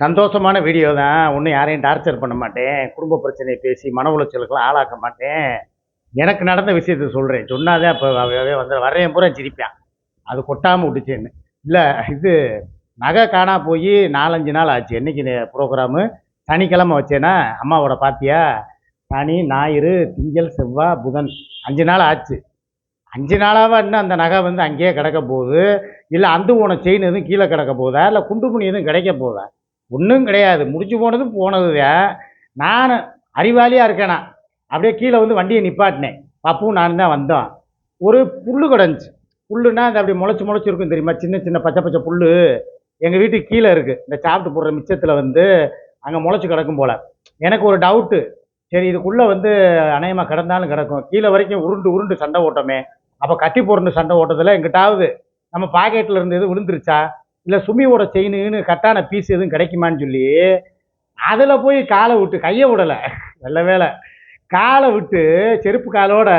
சந்தோஷமான வீடியோ தான். ஒன்றும் யாரையும் டார்ச்சர் பண்ண மாட்டேன். குடும்ப பிரச்சனையை பேசி மன உளைச்சலுக்கெல்லாம் ஆளாக்க மாட்டேன். எனக்கு நடந்த விஷயத்த சொல்கிறேன் சொன்னாதான் இப்போ வந்து வரையும் பூரா சிரிப்பேன் அது கொட்டாமல் விட்டுச்சேன்னு. இல்லை இது நகை காணா போய் நாலஞ்சு நாள் ஆச்சு. என்றைக்கு ப்ரோக்ராமு சனிக்கிழமை வச்சேன்னா அம்மாவோட பாத்தியா? சனி ஞாயிறு திங்கள் செவ்வாய் புதன். அஞ்சு நாள் ஆச்சு. அஞ்சு நாளாக இன்னும் அந்த நகை வந்து அங்கேயே கிடக்க போகுது? இல்லை அந்த உன செயின் எதுவும் கீழே கிடக்க போகுதா? இல்லை குண்டு மணி எதுவும் கிடைக்க போகுதா? ஒன்றும் கிடையாது. முடிஞ்சு போனது போனதுதான் நான் அறிவாளியாக இருக்கேனா. அப்படியே கீழே வந்து வண்டியை நிப்பாட்டினேன். பப்பும் நான் தான் வந்தோம். ஒரு புல் கிடந்துச்சு. புல்லுன்னா அது அப்படி முளைச்சி முளைச்சி இருக்கும் தெரியுமா? சின்ன சின்ன பச்சை பச்சை புல்லு. எங்கள் வீட்டுக்கு கீழே இருக்குது இந்த சாப்பிட்டு போடுற மிச்சத்தில் வந்து அங்கே முளைச்சி கிடக்கும் போல். எனக்கு ஒரு டவுட்டு. சரி இதுக்குள்ளே வந்து அநேகமாக கிடந்தாலும் கிடக்கும். கீழே வரைக்கும் உருண்டு உருண்டு சண்டை ஓட்டமே. அப்போ கட்டி போடுற சண்டை ஓட்டத்தில். எங்கிட்டாவது நம்ம பாக்கெட்டில் இருந்து எதுவும் விழுந்துருச்சா? இல்லை சுமியோட செயின்னு கட்டான பீஸ் எதுவும் கிடைக்குமான்னு சொல்லி அதில் போய் காலை விட்டு கையை விடலை. நல்ல வேலை காலை விட்டு செருப்பு காலோட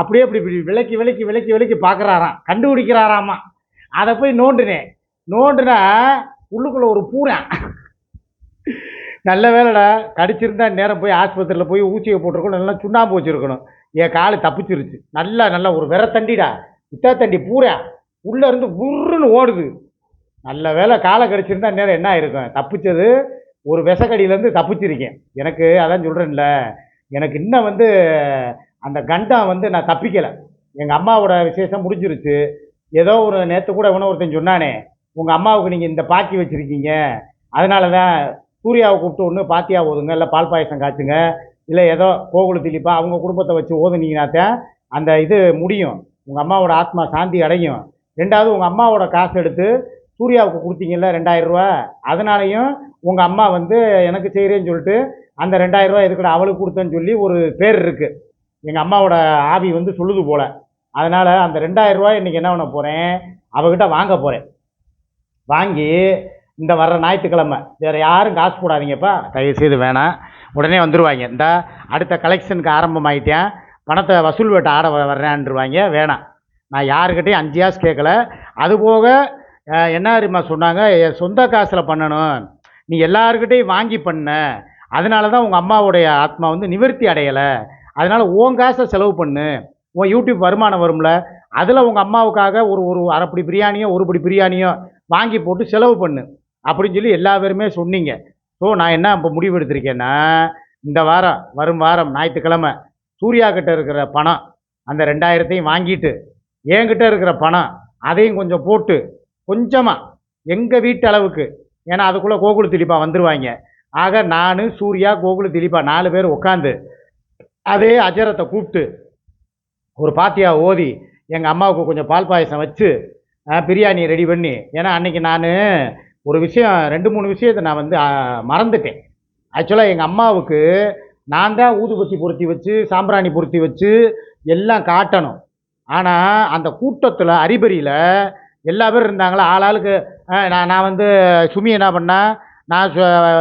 அப்படியே இப்படி இப்படி விலக்கி விலக்கி விலக்கி விலக்கி பார்க்குறாராம் கண்டுபிடிக்கிறாராமா. அதை போய் நோண்டுனேன். நோண்டுனா உள்ளுக்குள்ளே ஒரு பூரா நல்ல வேலைடா கடிச்சிருந்தா நேரம் போய் ஆஸ்பத்திரியில் போய் ஊசியை போட்டிருக்கணும் நல்லா சுண்ணாம்பு வச்சுருக்கணும். என் கால் தப்பிச்சிருச்சு. நல்லா நல்லா ஒரு விர தண்டிடா இத்தா தண்டி பூரா உள்ளே இருந்து உருன்னு ஓடுது. நல்ல வேலை காலை கடிச்சிருந்தா நேரம் என்ன ஆயிருக்கும்? தப்பிச்சது ஒரு விஷக்கடியிலேருந்து தப்பிச்சிருக்கேன். எனக்கு அதான் சொல்கிறேன்ல எனக்கு இன்னும் வந்து அந்த கண்டம் வந்து நான் தப்பிக்கலை. எங்கள் அம்மாவோட விசேஷம் முடிஞ்சிருச்சு. ஏதோ ஒரு நேற்று கூட இவனை ஒருத்தன் சொன்னானே உங்கள் அம்மாவுக்கு நீங்கள் இந்த பாக்கி வச்சுருக்கீங்க. அதனால தான் சூர்யாவை கூப்பிட்டு ஒன்று பாத்தியா ஓதுங்க இல்லை பால் பாயசம் காய்ச்சுங்க இல்லை ஏதோ கோகுல திலிப்பா அவங்க குடும்பத்தை வச்சு ஓதுனீங்கன்னாத்தான் அந்த இது முடியும். உங்கள் அம்மாவோட ஆத்மா சாந்தி அடையும். ரெண்டாவது உங்கள் அம்மாவோட காசு எடுத்து சூர்யாவுக்கு கொடுத்தீங்கல்ல ரெண்டாயிரம் ரூபா அதனாலையும் உங்கள் அம்மா வந்து எனக்கு செய்கிறேன்னு சொல்லிட்டு அந்த ரெண்டாயிரம் ரூபா அவளுக்கு கொடுத்தேன்னு சொல்லி ஒரு பேர் இருக்குது எங்கள் அம்மாவோட ஆவி வந்து சொல்லுது போல். அதனால் அந்த ரெண்டாயிரம் இன்றைக்கி என்ன பண்ண போகிறேன் அவகிட்ட வாங்க போகிறேன் வாங்கி இந்த வர்ற ஞாயிற்றுக்கிழமை வேறு யாரும் காசு போடாதீங்கப்பா. தயவு செய்து வேணாம். உடனே வந்துடுவாங்க இந்த அடுத்த கலெக்ஷனுக்கு ஆரம்பமாகிட்டேன் பணத்தை வசூல் வேட்டை ஆட வ- வர்றேன்ருவாங்க வேணாம். நான் யாருக்கிட்டையும் அஞ்சு காசு கேட்கல அதுபோக என்ன தெரியுமா சொன்னாங்க? என் சொந்த காசில் பண்ணணும். நீ எல்லாருக்கிட்டையும் வாங்கி பண்ண. அதனால தான் உங்கள் அம்மாவுடைய ஆத்மா வந்து நிவர்த்தி அடையலை. அதனால் உன் காசை செலவு பண்ணு. உன் யூடியூப் வருமானம் வரும்ல. அதில் உங்கள் அம்மாவுக்காக ஒரு ஒரு அரைப்படி பிரியாணியோ ஒரு படி பிரியாணியோ வாங்கி போட்டு செலவு பண்ணு. அப்படின்னு சொல்லி எல்லா பேருமே சொன்னீங்க. ஸோ நான் என்ன இப்போ முடிவு எடுத்திருக்கேன்னா இந்த வாரம் வரும் வாரம் ஞாயிற்றுக்கிழமை சூர்யா கிட்ட இருக்கிற பணம் அந்த ரெண்டாயிரத்தையும் வாங்கிட்டு என்கிட்ட இருக்கிற பணம் அதையும் கொஞ்சம் போட்டு கொஞ்சமாக எங்கள் வீட்டு அளவுக்கு. ஏன்னா அதுக்குள்ளே கோகுல திலீபா வந்துடுவாங்க ஆக நான் சூர்யா கோகுல திலீபா நாலு பேர் உட்காந்து அதே அஜரத்தை கூப்பிட்டு ஒரு பாத்தியா ஓதி எங்கள் அம்மாவுக்கு கொஞ்சம் பால் பாயசம் வச்சு பிரியாணி ரெடி பண்ணி ஏன்னா அன்னைக்கு நான் ஒரு விஷயம் ரெண்டு மூணு விஷயத்தை நான் வந்து மறந்துட்டேன். ஆக்சுவலாக எங்கள் அம்மாவுக்கு நான் தான் ஊதுபத்தி பொருத்தி வச்சு சாம்பிராணி பொருத்தி வச்சு எல்லாம் காட்டணும். ஆனால் அந்த கூட்டத்தில் அறிபறியில் எல்லா பேரும் இருந்தாங்களா? ஆளாளுக்கு நான் நான் வந்து சுமி என்ன பண்ணா நான்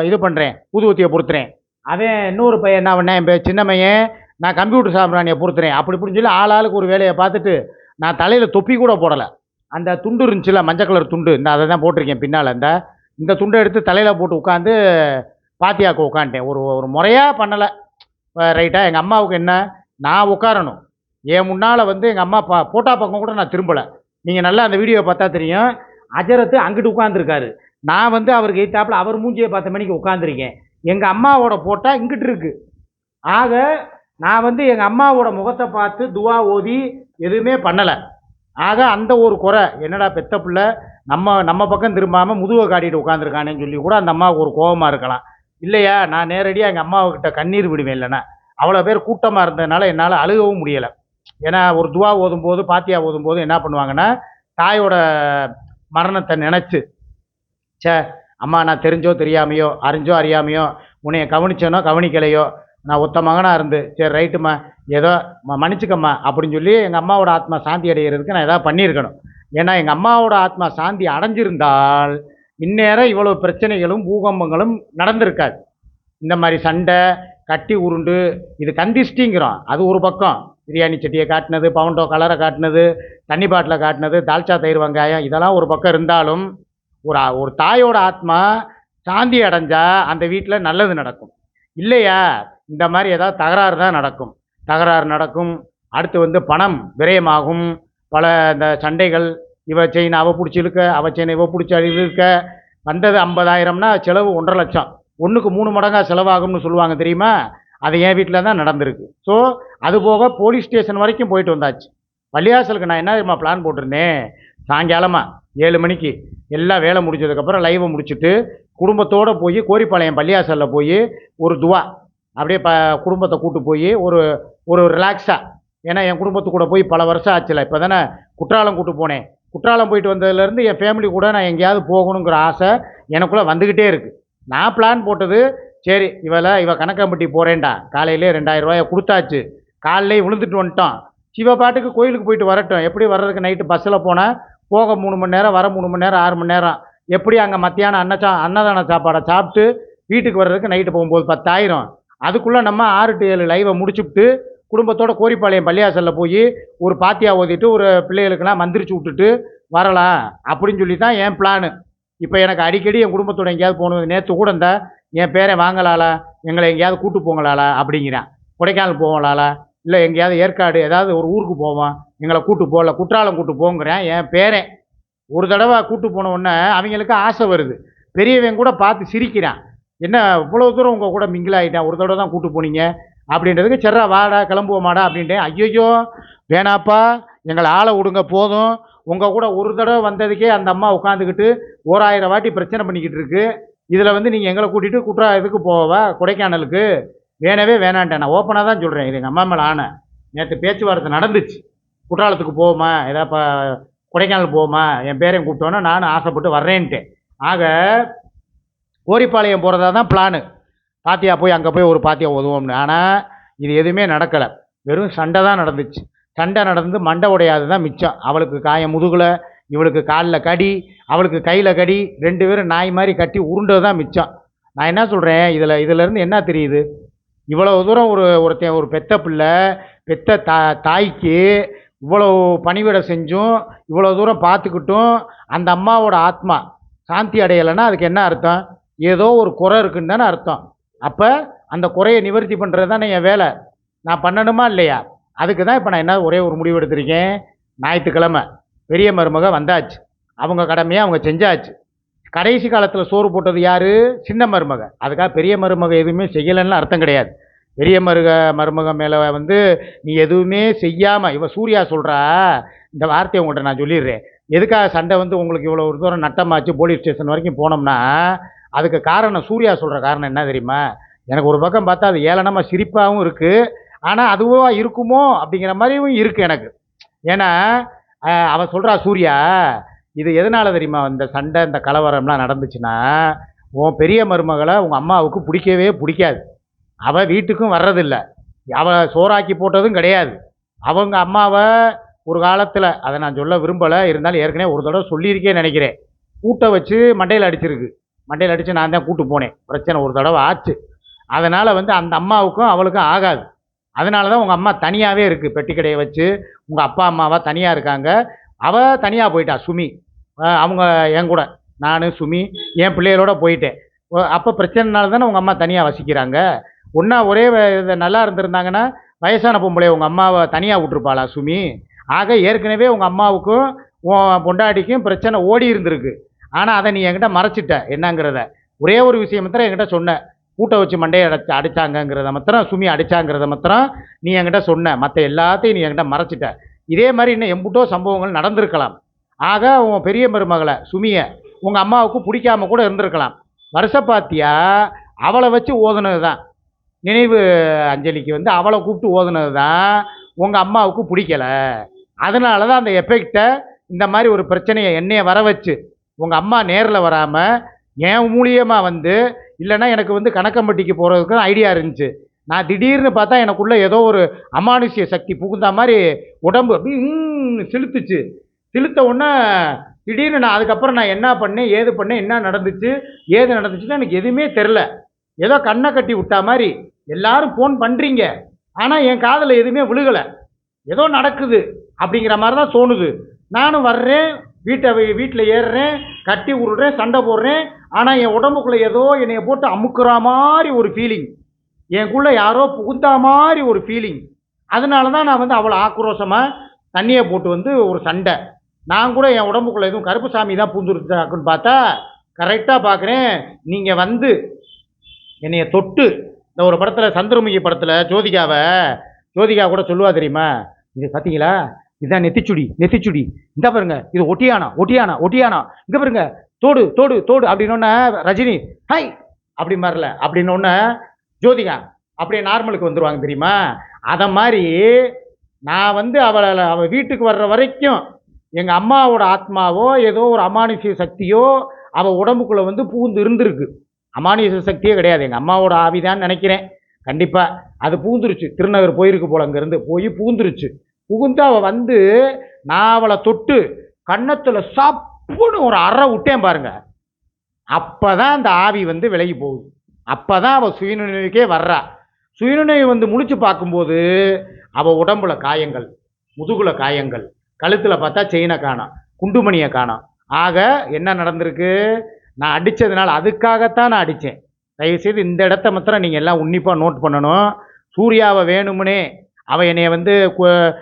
இது பண்ணுறேன் ஊதுபத்தியை பொறுத்துறேன் அவன் இன்னொரு பையன் என்ன பண்ணேன் என் பே- சின்ன பையன் நான் கம்ப்யூட்டர் சாம்பிராணியை பொறுத்துறேன் அப்படி இப்படின்னு சொல்லி ஆளாளுக்கு ஒரு வேலையை பார்த்துட்டு நான் தலையில் தொப்பி கூட போடலை. அந்த துண்டு இருந்துச்சுல மஞ்சள் கலர் துண்டு இந்த அதை தான் போட்டிருக்கேன் பின்னால் இந்த இந்த துண்டை எடுத்து தலையில் போட்டு உட்காந்து பாத்தியாக்கு உட்காந்துட்டேன் ஒரு ஒரு முறையாக பண்ணலை. ரைட்டாக எங்கள் அம்மாவுக்கு என்ன நான் உட்காரணும். என் முன்னால் வந்து எங்கள் அம்மா பா போட்டா பக்கம் கூட நான் திரும்பலை. நீங்கள் நல்லா அந்த வீடியோவை பார்த்தா தெரியும். அஜரத்து அங்கிட்டு உட்காந்துருக்காரு நான் வந்து அவருக்கு எய்த்தாப்பில் அவர் மூஞ்சியை பார்த்த மணிக்கு உட்காந்துருக்கேன் எங்கள் அம்மாவோட போட்டால் இங்கிட்டு இருக்கு. ஆக நான் வந்து எங்கள் அம்மாவோட முகத்தை பார்த்து துவா ஓதி எதுவுமே பண்ணலை. ஆக அந்த ஒரு குறை. என்னடா பெத்த பிள்ளை? நம்ம நம்ம பக்கம் திரும்பாமல் முதுவை காட்டிட்டு உட்காந்துருக்கானேன்னு சொல்லி கூட அந்த அம்மாவுக்கு ஒரு கோபமாக இருக்கலாம். இல்லையா நான் நேரடியாக எங்கள் அம்மாவுக்கிட்ட கண்ணீர் விடுவேன் இல்லைன்னா. அவ்வளோ பேர் கூட்டமாக இருந்ததுனால என்னால் அழுகவும் முடியலை. ஏன்னா ஒரு துவா ஓதும்போது பாத்தியா ஓதும்போது என்ன பண்ணுவாங்கன்னா தாயோட மரணத்தை நினச்சி ச்சே அம்மா நான் தெரிஞ்சோ தெரியாமையோ அறிஞ்சோ அறியாமையோ உன்னைய கவனிச்சேனோ கவனிக்கலையோ நான் ஒத்த மகனாக இருந்து சரி ரைட்டுமா ஏதோ ம- மன்னிச்சுக்கம்மா அப்படின்னு சொல்லி எங்கள் அம்மாவோட ஆத்மா சாந்தி அடைகிறதுக்கு நான் எதாவது பண்ணியிருக்கணும். ஏன்னா எங்கள் அம்மாவோட ஆத்மா சாந்தி அடைஞ்சிருந்தால் இந்நேரம் இவ்வளோ பிரச்சனைகளும் பூகம்பங்களும் நடந்திருக்காது. இந்த மாதிரி சண்டை கட்டி உருண்டு இது கந்திஷ்டிங்கிறோம். அது ஒரு பக்கம். பிரியாணி சட்டியை காட்டினது பவுண்டோ கலரை காட்டினது தண்ணி பாட்டில் காட்டினது தால்ச்சா தயிர் வெங்காயம் இதெல்லாம் ஒரு பக்கம் இருந்தாலும் ஒரு ஒரு தாயோட ஆத்மா சாந்தி அடைஞ்சால் அந்த வீட்டில் நல்லது நடக்கும். இல்லையா? இந்த மாதிரி ஏதாவது தகராறு தான் நடக்கும். தகராறு நடக்கும். அடுத்து வந்து பணம் விரயமாகும். பல இந்த சண்டைகள் இவ செயின் அவ பிடிச்சி இழுக்க அவ செயின் இவ பிடிச்சி இழுக்க வந்தது ஐம்பதாயிரம்னா செலவு ஒன்றரை லட்சம். ஒன்றுக்கு மூணு மடங்காக செலவாகும்னு சொல்லுவாங்க தெரியுமா? அது என் வீட்டில் தான் நடந்திருக்கு. ஸோ அது போக போலீஸ் ஸ்டேஷன் வரைக்கும் போயிட்டு வந்தாச்சு. பள்ளியாசலுக்கு நான் என்ன தெரியுமா பிளான் போட்டிருந்தேன் சாயங்காலமாக ஏழு மணிக்கு எல்லாம் வேலை முடிஞ்சதுக்கப்புறம் லைவை முடிச்சுட்டு குடும்பத்தோடு போய் கோரிப்பாளையம் பள்ளியாசலில் போய் ஒரு துவா. அப்படியே ப குடும்பத்தை கூட்டு போய் ஒரு ஒரு ரிலாக்ஸாக ஏன்னா என் குடும்பத்து கூட போய் பல வருஷம் ஆச்சுல. இப்போ தானே குற்றாலம் கூட்டு போனேன். குற்றாலம் போயிட்டு வந்ததுலேருந்து என் ஃபேமிலி கூட நான் எங்கேயாவது போகணுங்கிற ஆசை எனக்குள்ளே வந்துக்கிட்டே இருக்குது நான் பிளான் போட்டது சரி இவளை இவ கணக்கம்பட்டி போகிறேன்டா காலையிலே ரெண்டாயிரம் ரூபாயை கொடுத்தாச்சு. காலையிலே விழுந்துட்டு வந்துட்டோம் சிவ பாட்டுக்கு கோயிலுக்கு போயிட்டு வரட்டும். எப்படி வர்றதுக்கு நைட்டு பஸ்ஸில் போனால் போக மூணு மணி நேரம் வர மூணு மணி நேரம் ஆறு மணி நேரம். எப்படி அங்கே மத்தியானம் அன்னச்சா அன்னதான சாப்பாடை சாப்பிட்டு வீட்டுக்கு வர்றதுக்கு நைட்டு போகும்போது பத்தாயிரம். அதுக்குள்ளே நம்ம ஆறு டு ஏழு லைவை முடிச்சுட்டு குடும்பத்தோட கோரிப்பாளையம் பள்ளியாசலில் போய் ஒரு பாத்தியா ஓதிட்டு ஒரு பிள்ளைகளுக்கெல்லாம் மந்திரிச்சு விட்டுட்டு வரலாம். அப்படின்னு சொல்லி தான் என் பிளானு இப்போ எனக்கு அடிக்கடி என் குடும்பத்தோட எங்கேயாவது போகணும். நேற்று கூட இந்த என் பேரை வாங்கலாலா எங்களை எங்கேயாவது கூட்டு போங்களாலா அப்படிங்கிறான். கொடைக்கானல் போகலாலா இல்லை எங்கேயாவது ஏற்காடு ஏதாவது ஒரு ஊருக்கு போவோம்? எங்களை கூட்டு போகல குற்றாலம் கூட்டு போங்கிறேன். என் பேரன் ஒரு தடவை கூட்டு போன உடனே அவங்களுக்கு ஆசை வருது. பெரியவன் கூட பார்த்து சிரிக்கிறான். என்ன இவ்வளோ தூரம் உங்கள் கூட மிங்கிள் ஆகிட்டேன் ஒரு தடவை தான் கூட்டு போனீங்க. அப்படின்றதுக்கு சரிடா வாடா கிளம்புவோமாடா அப்படின்ட்டு ஐயோ வேணாப்பா எங்களை ஆளை விடுங்க போதும். உங்கள் கூட ஒரு தடவை வந்ததுக்கே அந்த அம்மா உட்காந்துக்கிட்டு ஓராயிரம் வாட்டி பிரச்சனை பண்ணிக்கிட்டு இருக்கு. இதில் வந்து நீங்கள் எங்களை கூட்டிகிட்டு குற்றா இதுக்கு போவா கொடைக்கானலுக்கு. வேணவே வேணான்ட்டேன். நான் ஓப்பனாக தான் சொல்கிறேன் இது எங்கள் அம்மா மேலே ஆனேன் நேற்று பேச்சுவார்த்தை நடந்துச்சு. குற்றாலத்துக்கு போவோமா? ஏதாவது இப்போ கொடைக்கானல் போவோமா? என் பேரையும் கூப்பிட்டோன்னா நானும் ஆசைப்பட்டு வர்றேன்ட்டேன். ஆக கோரிப்பாளையம் போகிறதா தான் பிளானு பாத்தியா போய் அங்கே போய் ஒரு பாத்தியா உதவோம்னு ஆனால் இது எதுவுமே நடக்கலை. வெறும் சண்டை தான் நடந்துச்சு. சண்டை நடந்து மண்டை உடையாது தான் மிச்சம். அவளுக்கு காயம் முதுகில் இவளுக்கு காலில் கடி அவளுக்கு கையில் கடி ரெண்டு பேரும் நாய் மாதிரி கட்டி உருண்டது தான் மிச்சம். நான் என்ன சொல்கிறேன் இதில் இதிலேருந்து என்ன தெரியுது? இவ்வளோ தூரம் ஒரு ஒருத்தன் ஒரு பெத்த பிள்ளை பெத்த தா தாய்க்கு இவ்வளோ பணிவிடை செஞ்சும் இவ்வளோ தூரம் பார்த்துக்கிட்டும் அந்த அம்மாவோட ஆத்மா சாந்தி அடையலைன்னா அதுக்கு என்ன அர்த்தம்? ஏதோ ஒரு குறை இருக்குன்னு தானே அர்த்தம். அப்போ அந்த குறையை நிவர்த்தி பண்ணுறது தானே என் வேலை. நான் பண்ணணுமா இல்லையா? அதுக்கு தான் இப்போ நான் என்ன ஒரே ஒரு முடிவு எடுத்திருக்கேன். ஞாயிற்றுக்கிழமை. பெரிய மருமக வந்தாச்சு. அவங்க கடமையை அவங்க செஞ்சாச்சு. கடைசி காலத்தில் சோறு போட்டது யார்? சின்ன மருமக. அதுக்காக பெரிய மருமக எதுவுமே செய்யலைன்னு அர்த்தம் கிடையாது. பெரிய மருக மருமக மேலே வந்து நீ எதுவுமே செய்யாமல் இவன் சூர்யா சொல்கிறா இந்த வார்த்தையை உங்கள்கிட்ட நான் சொல்லிடுறேன். எதுக்காக சண்டை வந்து உங்களுக்கு இவ்வளோ ஒரு தூரம் நட்டமாச்சு போலீஸ் ஸ்டேஷன் வரைக்கும் போனோம்னா அதுக்கு காரணம் சூர்யா சொல்கிற காரணம் என்ன தெரியுமா? எனக்கு ஒரு பக்கம் பார்த்தா அது ஏளனமாக சிரிப்பாகவும் இருக்குது ஆனால் அதுவும் இருக்குமோ அப்படிங்கிற மாதிரியும் இருக்குது எனக்கு. ஏன்னா அவன் சொல்கிறா சூர்யா இது எதனால் தெரியுமா இந்த சண்டை இந்த கலவரம்லாம் நடந்துச்சுன்னா உன் பெரிய மருமகளை உங்கள் அம்மாவுக்கு பிடிக்கவே பிடிக்காது. அவள் வீட்டுக்கும் வர்றதில்ல. அவள் சோறாக்கி போட்டதும் கிடையாது. அவங்க அம்மாவை ஒரு காலத்தில் அதை நான் சொல்ல விரும்பலை இருந்தாலும் ஏற்கனவே ஒரு தடவை சொல்லியிருக்கேன்னு நினைக்கிறேன். கூட்டை வச்சு மண்டையில் அடிச்சிருக்கு. மண்டையில் அடித்து நான் தான் கூட்டு போனேன். பிரச்சனை ஒரு தடவை ஆச்சு. அதனால் வந்து அந்த அம்மாவுக்கும் அவளுக்கும் ஆகாது. அதனால தான் உங்கள் அம்மா தனியாகவே இருக்குது பெட்டி கடையை வச்சு. உங்கள் அப்பா அம்மாவா தனியாக இருக்காங்க. அவள் தனியாக போயிட்டா சுமி. அவங்க என் கூட. நான் சுமி என் பிள்ளைகளோட போயிட்டேன். அப்போ பிரச்சனைனால தானே உங்கள் அம்மா தனியாக வசிக்கிறாங்க. ஒன்றா ஒரே இது நல்லா இருந்திருந்தாங்கன்னா வயசான பொம்பளை உங்கள் அம்மாவை தனியாக விட்டுருப்பாளா சுமி? ஆக ஏற்கனவே உங்கள் அம்மாவுக்கும் உன் பொண்டாட்டிக்கும் பிரச்சனை ஓடி இருந்திருக்கு. ஆனால் அதை நீ என்கிட்ட மறைச்சிட்ட. என்னங்கிறத. ஒரே ஒரு விஷயம் தான் என்கிட்ட சொன்னேன் கூட்ட வச்சு மண்டையை அடைச்சு அடிச்சாங்கங்கிறத மாத்திரம் சுமி அடிச்சாங்கிறத மாத்திரம் நீ என்கிட்ட சொன்ன. மற்ற எல்லாத்தையும் நீ என்கிட்ட மறைச்சிட்ட. இதே மாதிரி இன்னும் எம்புட்டோ சம்பவங்கள் நடந்திருக்கலாம். ஆக உன் பெரிய மருமகளை சுமியை உங்கள் அம்மாவுக்கு பிடிக்காம கூட இருந்திருக்கலாம். வருஷப்பாத்தியா அவளை வச்சு ஓதுனது தான் நினைவு அஞ்சலிக்கு வந்து அவளை கூப்பிட்டு ஓதுனது தான் உங்கள் அம்மாவுக்கு பிடிக்கல. அதனால தான் அந்த எஃபெக்டை இந்த மாதிரி ஒரு பிரச்சனையை என்னைய வர வச்சு உங்கள் அம்மா நேரில் வராமல் என் மூலியமாக வந்து இல்லைன்னா எனக்கு வந்து கணக்கம்பட்டிக்கு போகிறதுக்கு ஐடியா இருந்துச்சு. நான் திடீர்னு பார்த்தா எனக்குள்ளே ஏதோ ஒரு அமானுஷ்ய சக்தி புகுந்த மாதிரி உடம்பு அப்படி செலுத்துச்சு. சிலுத்துச்சு உடனே திடீர்னு நான் அதுக்கப்புறம் நான் என்ன பண்ணேன் ஏது பண்ணேன் என்ன நடந்துச்சு ஏது நடந்துச்சுன்னு எனக்கு எதுவுமே தெரில. ஏதோ கண்ணை கட்டி விட்டா மாதிரி எல்லாரும் ஃபோன் பண்ணுறீங்க ஆனால் என் காதில் எதுவுமே விழுகலை. ஏதோ நடக்குது அப்படிங்கிற மாதிரி தான் தோணுது. நானும் வர்றேன் வீட்டை வீட்டில் ஏறுறேன் கட்டி விடுறேன் சண்டை போடுறேன் ஆனால் என் உடம்புக்குள்ளே ஏதோ என்னைய போட்டு அமுக்குற மாதிரி ஒரு ஃபீலிங் எனக்குள்ளே யாரோ புகுந்தா மாதிரி ஒரு ஃபீலிங் அதனால தான் நான் வந்து அவ்வளோ ஆக்ரோஷமாக தண்ணியை போட்டு வந்து ஒரு சண்டை. நான் கூட என் உடம்புக்குள்ளே எதுவும் கருப்பு சாமி தான் பூந்துருச்சாக்குன்னு பார்த்தா கரெக்டாக பார்க்குறேன் நீங்கள் வந்து என்னைய தொட்டு இந்த ஒரு படத்தில் சந்திரமுகி படத்தில் ஜோதிகாவை ஜோதிகா கூட சொல்லுவா தெரியுமா? இது பார்த்தீங்களா இதுதான் நெத்திச்சுடி நெத்திச்சுடி. இந்த பாருங்க இது ஒட்டியானா ஒட்டியானா ஒட்டியானா. இங்கே பாருங்க தோடு தோடு தோடு அப்படின்னோடனே ரஜினி ஹை அப்படி மாதிரில அப்படின்னோடனே ஜோதிகா அப்படியே நார்மலுக்கு வந்துடுவாங்க தெரியுமா? அதை மாதிரி நான் வந்து அவளை அவள் வீட்டுக்கு வர்ற வரைக்கும் எங்கள் அம்மாவோட ஆத்மாவோ ஏதோ ஒரு அமானுஷ்ய சக்தியோ அவள் உடம்புக்குள்ளே வந்து பூந்து இருந்திருக்கு. அமானுஷ்ய சக்தியே கிடையாது. எங்கள் அம்மாவோட ஆவிதான்னு நினைக்கிறேன். கண்டிப்பாக அது பூந்துருச்சு திருநகர் போயிருக்கு போல அங்கேருந்து போய் பூந்துருச்சு புகுந்து அவள் வந்து நான் அவளை தொட்டு கன்னத்தில் சப்புன்னு ஒரு அறை விட்டேன் பாருங்க. அப்போ தான் அந்த ஆவி வந்து விலகி போகுது. அப்போ தான் அவள் சுயநினைவுக்கே வர்றா. சுயநினைவு வந்து முழிச்சு பார்க்கும்போது அவள் உடம்புல காயங்கள் முதுகுல காயங்கள் கழுத்தில் பார்த்தா செயினை காணும் குண்டுமணியை காணும் ஆக என்ன நடந்திருக்கு? நான் அடித்ததுனால அதுக்காகத்தான் நான் அடித்தேன் தயவுசெய்து இந்த இடத்த மாத்திரம் நீங்கள் எல்லாம் உன்னிப்பாக நோட் பண்ணணும். சூர்யாவை வேணும்னே அவள் என்னைய வந்து கு-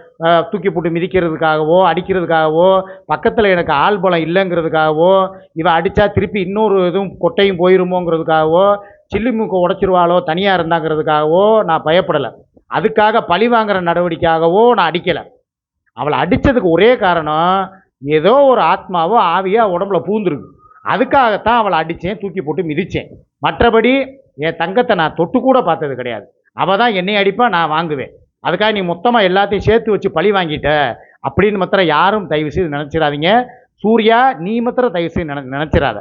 தூக்கி போட்டு மிதிக்கிறதுக்காகவோ அடிக்கிறதுக்காகவோ பக்கத்தில் எனக்கு ஆள் பலம் இல்லைங்கிறதுக்காகவோ இவன் அடித்தா திருப்பி இன்னொரு இதுவும் கொட்டையும் போயிருமோங்கிறதுக்காகவோ சில்லி மூக்கை உடச்சிருவாளோ தனியாக இருந்தாங்கிறதுக்காகவோ நான் பயப்படலை. அதுக்காக பழி வாங்குற நடவடிக்கையாகவோ நான் அடிக்கலை. அவளை அடித்ததுக்கு ஒரே காரணம் ஏதோ ஒரு ஆத்மாவோ ஆவியாக உடம்புல பூந்துருக்கு. அதுக்காகத்தான் அவளை அடித்தேன் தூக்கி போட்டு மிதித்தேன் மற்றபடி என் தங்கத்தை நான் தொட்டு கூட பார்த்தது கிடையாது. அவள் தான் என்னை அடிப்பா நான் வாங்குவேன். அதுக்காக நீ மொத்தமாக எல்லாத்தையும் சேர்த்து வச்சு பழி வாங்கிட்ட. அப்படின்னு மாத்திரம் யாரும் தயவு செய்து நினச்சிடாதீங்க. சூர்யா நீ மாத்திரம் தயவு செய்து நினை நினச்சிடாத.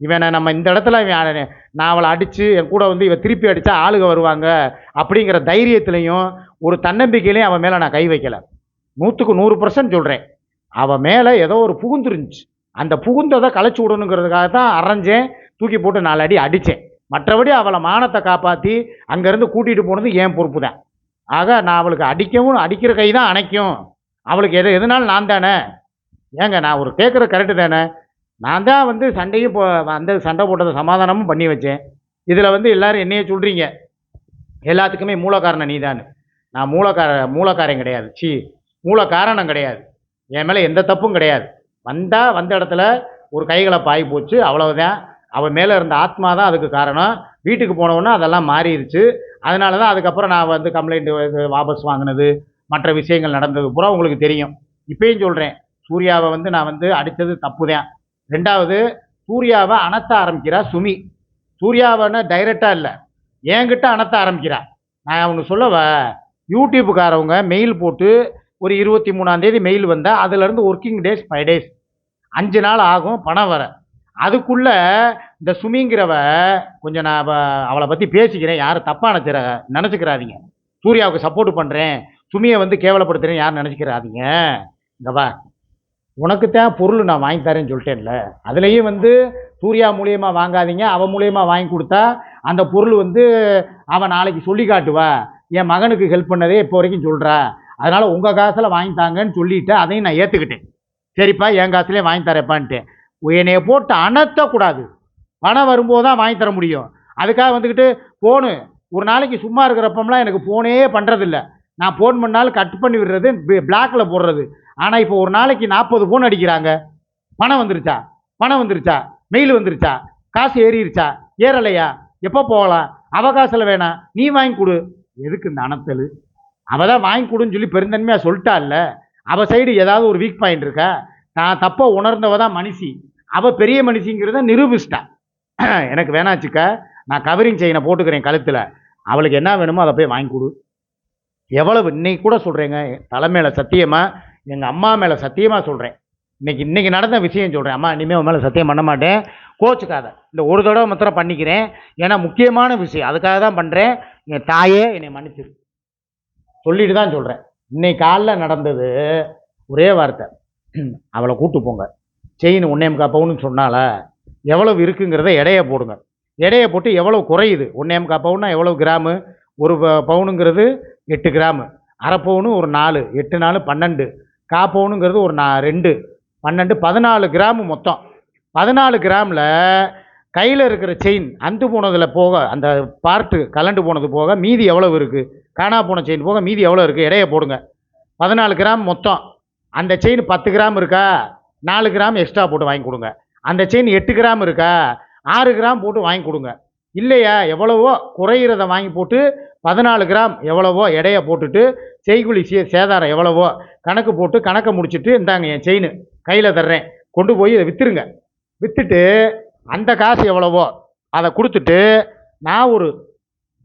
இவனை நம்ம இந்த இடத்துல இவன் நான் அவளை அடித்து என் கூட வந்து இவன் திருப்பி அடித்தா ஆளுக வருவாங்க. அப்படிங்கிற தைரியத்துலையும் ஒரு தன்னம்பிக்கையிலையும் அவன் மேலே நான் கை வைக்கலை. நூற்றுக்கு நூறு பர்சன்ட் சொல்கிறேன் அவன் மேலே ஏதோ ஒரு புகுந்துருந்துச்சு அந்த புகுந்ததை களைச்சி விடணுங்கிறதுக்காக தான் அரைஞ்சேன் தூக்கி போட்டு நாலு அடி அடித்தேன் மற்றபடி அவளை மானத்தை காப்பாற்றி அங்கேருந்து கூட்டிகிட்டு போனது என் பொறுப்பு தான் ஆக நான் அவளுக்கு அடிக்கவும் அடிக்கிற கை தான் அணைக்கும். அவளுக்கு எது எதுனாலும் நான் தானே? ஏங்க நான் ஒரு கேட்குற கரெக்டு தானே? நான் தான் வந்து சண்டையும் போ அந்த சண்டை போட்டதை சமாதானமும் பண்ணி வச்சேன். இதில் வந்து எல்லோரும் என்னையே சொல்கிறீங்க எல்லாத்துக்குமே மூலக்காரணம் நீ நான் மூலக்கார மூலக்காரன் கிடையாது. சி மூல காரணம் கிடையாது. என் மேலே எந்த தப்பும் கிடையாது. வந்தால் வந்த இடத்துல ஒரு கைகளை பாய் போச்சு அவ்வளவுதான். அவன் மேலே இருந்த ஆத்மா தான் அதுக்கு காரணம். வீட்டுக்கு போனவுடனே அதெல்லாம் மாறிடுச்சு. அதனால தான் அதுக்கப்புறம் நான் வந்து கம்ப்ளைண்ட் வாபஸ் வாங்கினது மற்ற விஷயங்கள் நடந்தது பூரா உங்களுக்கு தெரியும். இப்பயும் சொல்கிறேன் சூர்யாவை வந்து நான் வந்து அடித்தது தப்பு தான் ரெண்டாவது சூர்யாவை அணத்த ஆரம்பிக்கிறா சுமி. சூர்யாவைன்னு டைரெக்டாக இல்லை என்கிட்ட அணத்த ஆரம்பிக்கிறா. நான் அவனுக்கு சொல்லவ யூடியூப்புக்காரவங்க மெயில் போட்டு ஒரு இருபத்தி மூணாந்தேதி மெயில் வந்தால் அதுலேருந்து ஒர்க்கிங் டேஸ் ஃபைவ் டேஸ் அஞ்சு நாள் ஆகும் பணம் வர. அதுக்குள்ளே இந்த சுமிங்கிறவ கொஞ்சம் நான் அவளை பற்றி பேசிக்கிறேன். யாரும் தப்பாக நினச்சிட நினச்சிக்கிறாதீங்க. சூர்யாவுக்கு சப்போர்ட் பண்ணுறேன் சுமியை வந்து கேவலப்படுத்துகிறேன் யாரும் நினச்சிக்கிறாதீங்க. இங்கவா உனக்கு தான் பொருள் நான் வாங்கி தரேன்னு சொல்லிட்டேன்ல. அதுலேயும் வந்து சூர்யா மூலியமாக வாங்காதீங்க. அவன் மூலியமாக வாங்கி கொடுத்தா அந்த பொருள் வந்து அவன் நாளைக்கு சொல்லி காட்டுவா. என் மகனுக்கு ஹெல்ப் பண்ணதே இப்போ வரைக்கும் சொல்கிறா அதனால் உங்கள் காசில் வாங்கி தாங்கன்னு சொல்லிவிட்டு அதையும் நான் ஏற்றுக்கிட்டேன் சரிப்பா என் காசுலேயே வாங்கி தரேப்பான்ட்டேன் என்னைய போட்டு அணத்தக்கூடாது பணம் வரும்போது தான் வாங்கி தர முடியும். அதுக்காக வந்துக்கிட்டு ஃபோனு ஒரு நாளைக்கு சும்மா இருக்கிறப்பம்லாம் எனக்கு ஃபோனே பண்ணுறதில்ல நான் ஃபோன் பண்ணாலும் கட் பண்ணி விடுறது பிளாக்கில் போடுறது. ஆனால் இப்போ ஒரு நாளைக்கு நாற்பது ஃபோன் அடிக்கிறாங்க. பணம் வந்துருச்சா? பணம் வந்துருச்சா? மெயில் வந்துருச்சா? காசு ஏறிடுச்சா ஏறலையா? எப்போ போகலாம்? அவகாசில் வேணாம் நீ வாங்கி கொடு. எதுக்கு இந்த அணத்தல் அவள் தான் வாங்கி கொடுன்னு சொல்லி பெருந்தன்மையாக சொல்லிட்டால்ல? அவள் சைடு ஏதாவது ஒரு வீக் பாயிண்ட் இருக்கா? நான் தப்பாக உணர்ந்தவ தான் மனுஷி. அவள் பெரிய மனுஷிங்கிறத நிரூபிச்சிட்டா. எனக்கு வேணாச்சுக்க நான் கவரிங் செயினை போட்டுக்கிறேன் கழுத்தில். அவளுக்கு என்ன வேணுமோ அதை போய் வாங்கி கொடு. எவ்வளவு இன்னைக்கு கூட சொல்கிறேங்க தலை மேலே சத்தியமாக எங்கள் அம்மா மேலே சத்தியமாக சொல்கிறேன் இன்னைக்கு இன்னைக்கு நடந்த விஷயம் சொல்கிறேன் அம்மா இனிமேல் உன் மேலே சத்தியம் பண்ண மாட்டேன். கோச்சுக்காத. இந்த ஒரு தடவை மாத்திரம் பண்ணிக்கிறேன். ஏன்னா முக்கியமான விஷயம். அதுக்காக தான் பண்ணுறேன் என் தாயே என்னை மன்னிச்சிரு. சொல்லிட்டு தான் சொல்கிறேன் இன்னைக்கு காலைல நடந்தது ஒரே வார்த்தை. அவளை கூட்டு போங்க. செயின் ஒன்னே பவுன்னு சொன்னால எவ்வளவு இருக்குங்கிறத எடையை போடுங்க. எடையை போட்டு எவ்வளோ குறையுது? ஒன்னே பவுன்னா எவ்வளோ கிராமு? ஒரு ப- பவுனுங்கிறது எட்டு கிராமு. அரை பவுனு ஒரு நாலு எட்டு நாலு பன்னெண்டு. கா பவுனுங்கிறது ஒரு நா ரெண்டு பன்னெண்டு பதினாலு கிராமு மொத்தம். பதினாலு கிராமில் கையில் இருக்கிற செயின் அந்து போனதில் போக அந்த பார்ட்டு கலண்டு போனது போக மீதி எவ்வளவு இருக்குது காணா போன செயின் போக மீதி எவ்வளோ இருக்குது எடையை போடுங்க. பதினாலு கிராம் மொத்தம். அந்த செயின் பத்து கிராம் இருக்கா? நாலு கிராம் எக்ஸ்ட்ரா போட்டு வாங்கி கொடுங்க. அந்த செயின் எட்டு கிராம் இருக்கா? ஆறு கிராம் போட்டு வாங்கி கொடுங்க. இல்லையா? எவ்வளவோ குறையிறத வாங்கி போட்டு பதினாலு கிராம் எவ்வளவோ எடையை போட்டுட்டு செய்குழி சே சேதாரம் எவ்வளவோ கணக்கு போட்டு கணக்கை முடிச்சுட்டு இந்தாங்க என் செயின் கையில் தர்றேன். கொண்டு போய் இதை விற்றுருங்க விற்றுட்டு அந்த காசு எவ்வளவோ அதை கொடுத்துட்டு நான் ஒரு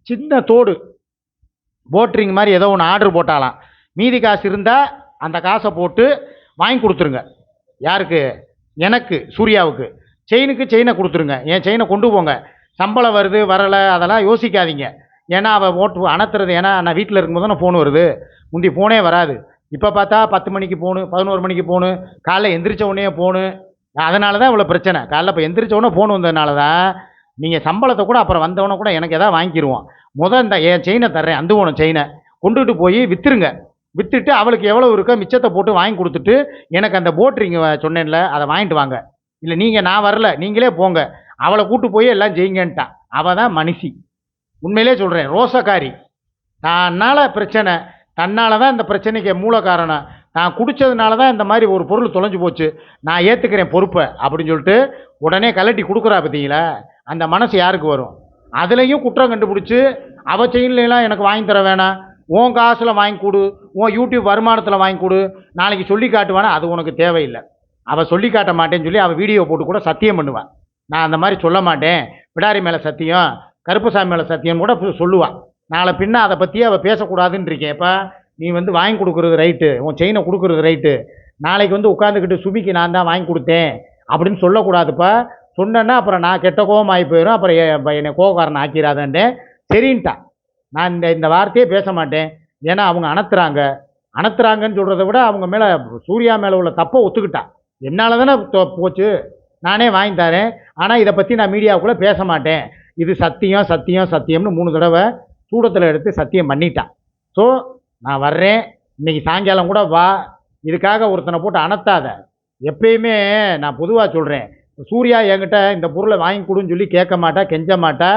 சின்ன தோடு போட்ரிங் மாதிரி ஏதோ ஒன்று ஆர்டர் போட்டாலாம். மீதி காசு இருந்தால் அந்த காசை போட்டு வாங்கி கொடுத்துருங்க. யாருக்கு? எனக்கு சூர்யாவுக்கு. செயினுக்கு செயினை கொடுத்துருங்க. என் செயினை கொண்டு போங்க. சம்பளம் வருது வரலை அதெல்லாம் யோசிக்காதீங்க. ஏன்னா அவள் ஓட்டு அணத்துறது ஏன்னா நான் வீட்டில் இருக்கும்போது தான் ஃபோன் வருது. முந்தி ஃபோனே வராது. இப்போ பார்த்தா பத்து மணிக்கு போகணும் பதினோரு மணிக்கு போகணும் காலைல எந்திரிச்ச உடனே ஃபோனு அதனால தான் இவ்வளோ பிரச்சனை. காலைல இப்போ எந்திரிச்ச உடனே ஃபோன் வந்ததுனால தான் நீங்கள் சம்பளத்தை கூட அப்புறம் வந்தவொடனே கூட எனக்கு எதாவது வாங்கிடுவோம் முதல் இந்த என் செயினை தர்றேன் அந்த உன செயினை கொண்டுகிட்டு போய் விற்றுருங்க விற்றுட்டு அவளுக்கு எவ்வளோ இருக்கோ மிச்சத்தை போட்டு வாங்கி கொடுத்துட்டு எனக்கு அந்த போட் ரிங் சொன்னேன்ல அதை வாங்கிட்டு வாங்க. இல்லை நீங்கள் நான் வரல நீங்களே போங்க. அவளை கூட்டு போய் எல்லாம் ஜெயிங்கன்ட்டான் அவள் தான் மனுஷி. உண்மையிலே சொல்கிறேன் ரோசக்காரி. தன்னால் பிரச்சனை தன்னால் தான் இந்த பிரச்சனைக்கு மூல காரணம். நான் குடித்ததுனால தான் இந்த மாதிரி ஒரு பொருள் தொலைஞ்சு போச்சு. நான் ஏற்றுக்கிறேன் பொறுப்பை அப்படின்னு சொல்லிட்டு உடனே கலட்டி கொடுக்குறா பார்த்தீங்களா? அந்த மனசு யாருக்கு வரும்? அதுலேயும் குற்றம் கண்டுபிடிச்சி அவ செயலாம் எனக்கு வாங்கி தர வேணாம். உன் காசில் வாங்கி கொடு உன் யூடியூப் வருமானத்தில் வாங்கி கொடு நாளைக்கு சொல்லி காட்டுவானா? அது உனக்கு தேவையில்லை. அவள் சொல்லி காட்ட மாட்டேன்னு சொல்லி அவள் வீடியோ போட்டு கூட சத்தியம் பண்ணுவான் நான் அந்த மாதிரி சொல்ல மாட்டேன். பிடாரி மேலே சத்தியம் கருப்புசாமி மேலே சத்தியம் கூட சொல்லுவாள் நாளை பின்ன அதை பற்றி அவள் பேசக்கூடாதுன்னு இருக்கேன். இப்போ நீ வந்து வாங்கி கொடுக்குறது ரைட்டு உன் செயினை கொடுக்குறது ரைட்டு நாளைக்கு வந்து உட்காந்துக்கிட்டு சுமிக்கு நான் தான் வாங்கி கொடுத்தேன். அப்படின்னு சொல்லக்கூடாதுப்பா. சொன்னேன்னா அப்புறம் நான் கெட்ட கோபம் ஆகி போயிடும் அப்புறம் என்னை கோபக்காரன் ஆக்கிடாதேன்ட்டு சரின்ட்டான் நான் இந்த இந்த வார்த்தையே பேச மாட்டேன். ஏன்னா அவங்க அணத்துறாங்க. அணத்துறாங்கன்னு சொல்கிறத விட அவங்க மேலே சூர்யா மேலே உள்ள தப்பை ஒத்துக்கிட்டா. என்னால் தானே போச்சு? நானே வாங்கி தரேன். ஆனால் இதை பற்றி நான் மீடியாவுக்குள்ளே பேச மாட்டேன். இது சத்தியம் சத்தியம் சத்தியம்னு மூணு தடவை சூடத்தில் எடுத்து சத்தியம் பண்ணிட்டான் ஸோ நான் வர்றேன். இன்னைக்கு சாயங்காலம் கூட வா. இதுக்காக ஒருத்தனை போட்டு அணத்தாத. எப்பயுமே நான் பொதுவாக சொல்கிறேன் சூர்யா என்கிட்ட இந்த பொருளை வாங்கி கொடுன்னு சொல்லி கேட்க மாட்டா கெஞ்ச மாட்டா.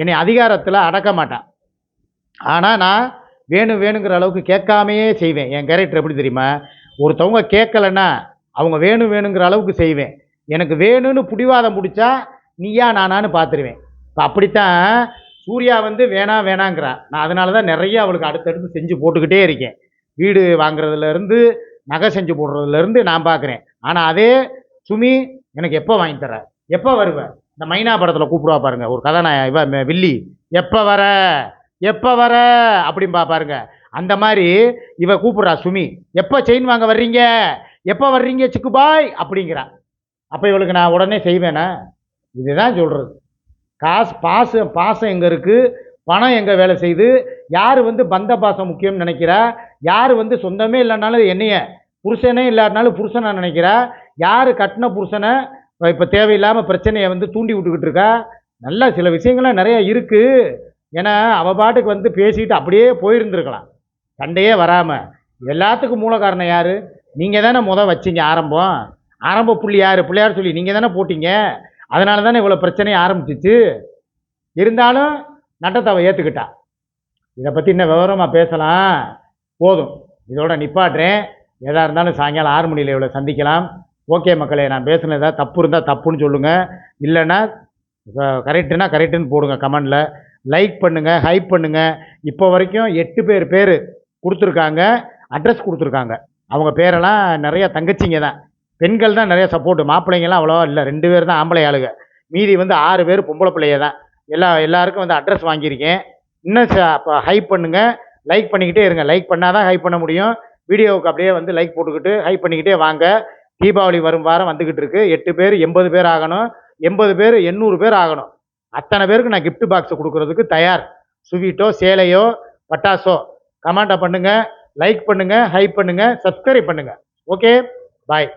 என்னை அதிகாரத்தில் அடக்க மாட்டான் ஆனால் நான் வேணும் வேணுங்கிற அளவுக்கு கேட்காமையே செய்வேன். என் கேரக்டர் எப்படி தெரியுமா? ஒருத்தவங்க கேட்கலன்னா அவங்க வேணும் வேணுங்கிற அளவுக்கு செய்வேன். எனக்கு வேணும்னு பிடிவாதம் பிடிச்சா நீயா நானான்னு பார்த்துருவேன். இப்போ அப்படித்தான் சூர்யா வந்து வேணாம் வேணாங்கிறா. நான் அதனால தான் நிறைய அவளுக்கு அடுத்தடுத்து செஞ்சு போட்டுக்கிட்டே இருக்கேன். வீடு வாங்குறதுலேருந்து நகை செஞ்சு போடுறதுலேருந்து நான் பார்க்குறேன். ஆனால் அதே சுமி எனக்கு எப்போ வாங்கி தர எப்போ வருவேன் இந்த மைனா படத்தில் கூப்பிடுவா பாருங்கள் ஒரு கதாநாயகன் இவ வில்லி எப்போ வர? எப்போ வர? அப்படிம்பா பாருங்க. அந்த மாதிரி இவ கூப்பிட்றா சுமி எப்போ செயின் வாங்க வர்றீங்க? எப்போ வர்றீங்க சிக்குபாய் அப்படிங்கிறா. அப்போ இவளுக்கு நான் உடனே செய்வேனா? இதுதான் சொல்கிறது காசு பாசம் பாசம் எங்கே இருக்குது பணம் எங்கே வேலை செய்யுது? யார் வந்து பந்த பாசம் முக்கியம்னு நினைக்கிறா? யார் வந்து சொந்தமே இல்லைனாலும் என்னைய புருஷனே இல்லாட்டினாலும் புருஷனை நினைக்கிறா? யார் கட்டின புருஷனை இப்போ தேவையில்லாமல் பிரச்சனையை வந்து தூண்டி விட்டுக்கிட்டு இருக்கா? நல்லா சில விஷயங்கள்லாம் நிறையா இருக்குது ஏன்னா அவள் பாட்டுக்கு வந்து பேசிட்டு அப்படியே போயிருந்துருக்கலாம். சண்டையே வராமல் எல்லாத்துக்கும் மூல காரணம் யார்? நீங்கள் தானே முத வச்சீங்க ஆரம்பம். ஆரம்ப புள்ளி யார்? பிள்ளையார் சொல்லி நீங்கள் தானே போட்டிங்க. அதனால தானே இவ்வளோ பிரச்சனையை ஆரம்பிச்சிச்சு. இருந்தாலும் நட்டத்தை அவள் ஏற்றுக்கிட்டா இதை பற்றி இன்னும் விவரமாக பேசலாம். போதும். இதோட நிப்பாட்டுறேன். எதாக இருந்தாலும் சாயங்காலம் ஆறு மணியில் இவ்வளோ சந்திக்கலாம். ஓகே மக்களே நான் பேசுனது ஏதாவது தப்பு இருந்தால் தப்புன்னு சொல்லுங்கள் இல்லைன்னா கரெக்டுனா கரெக்டுன்னு போடுங்க கமெண்டில். லைக் பண்ணுங்கள் ஹைப் பண்ணுங்கள் இப்போ வரைக்கும் எட்டு பேர் பேர் கொடுத்துருக்காங்க அட்ரஸ் கொடுத்துருக்காங்க. அவங்க பேரெல்லாம் நிறைய தங்கச்சிங்க தான். பெண்கள் தான் நிறைய சப்போர்ட் மாப்பிள்ளைங்கலாம் அவ்வளோவா இல்லை. ரெண்டு பேர் தான் ஆம்பளை ஆளுங்க. மீதி வந்து ஆறு பேர் பொம்பளை பிள்ளைய தான். எல்லா எல்லாருக்கும் வந்து அட்ரஸ் வாங்கியிருக்கேன். இன்னும் அப்போ ஹைப் பண்ணுங்கள் லைக் பண்ணிக்கிட்டே இருங்க. லைக் பண்ணால் தான் ஹைப் பண்ண முடியும். வீடியோவுக்கு அப்படியே வந்து லைக் போட்டுக்கிட்டு ஹைப் பண்ணிக்கிட்டே வாங்க. தீபாவளி வரும் வாரம் வந்துக்கிட்டு இருக்கு. எட்டு பேர் எண்பது பேர் ஆகணும். எண்பது பேர் எண்ணூறு பேர் ஆகணும். அத்தனை பேருக்கு நான் கிஃப்ட் பாக்ஸ் கொடுக்கறதுக்கு தயார். ஸ்வீட்டோ சேலையோ பட்டாசோ. கமெண்ட்டை பண்ணுங்கள் லைக் பண்ணுங்கள் ஹைப் பண்ணுங்கள் சப்ஸ்கிரைப் பண்ணுங்கள் ஓகே பாய்